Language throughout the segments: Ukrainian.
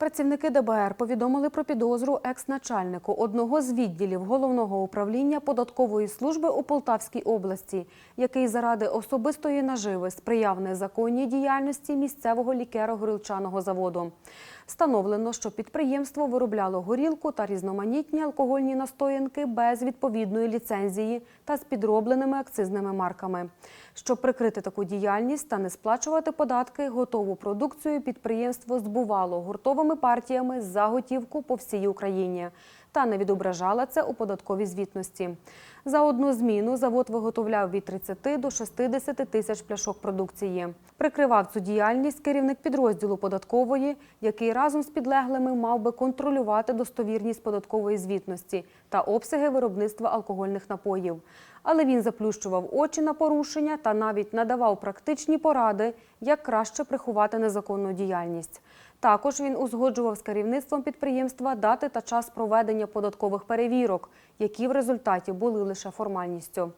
Працівники ДБР повідомили про підозру екс-начальнику одного з відділів головного управління податкової служби у Полтавській області, який заради особистої наживи сприяв незаконній діяльності місцевого лікеро-горілчаного заводу. Встановлено, що підприємство виробляло горілку та різноманітні алкогольні настоянки без відповідної ліцензії та з підробленими акцизними марками. Щоб прикрити таку діяльність та не сплачувати податки, готову продукцію підприємство збувало гуртовими партіями за готівку по всій Україні та не відображало це у податковій звітності. За одну зміну завод виготовляв від 30 до 60 тисяч пляшок продукції. Прикривав цю діяльність керівник підрозділу податкової, який разом з підлеглими мав би контролювати достовірність податкової звітності та обсяги виробництва алкогольних напоїв. Але він заплющував очі на порушення та навіть надавав практичні поради, як краще приховати незаконну діяльність. Також він узгоджував з керівництвом підприємства дати та час проведення податкових перевірок, які в результаті були лише формальністю.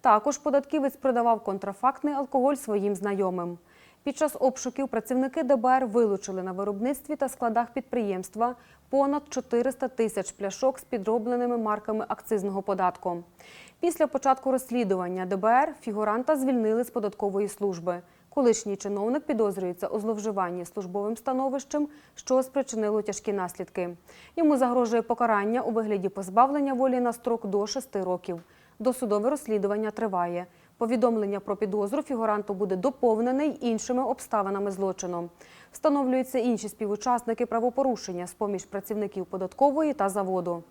Також податківець продавав контрафактний алкоголь своїм знайомим. Під час обшуків працівники ДБР вилучили на виробництві та складах підприємства понад 400 тисяч пляшок з підробленими марками акцизного податку. Після початку розслідування ДБР фігуранта звільнили з податкової служби. Колишній чиновник підозрюється у зловживанні службовим становищем, що спричинило тяжкі наслідки. Йому загрожує покарання у вигляді позбавлення волі на строк до 6 років. Досудове розслідування триває. Повідомлення про підозру фігуранту буде доповнене іншими обставинами злочину. Встановлюються інші співучасники правопорушення з поміж працівників податкової та заводу.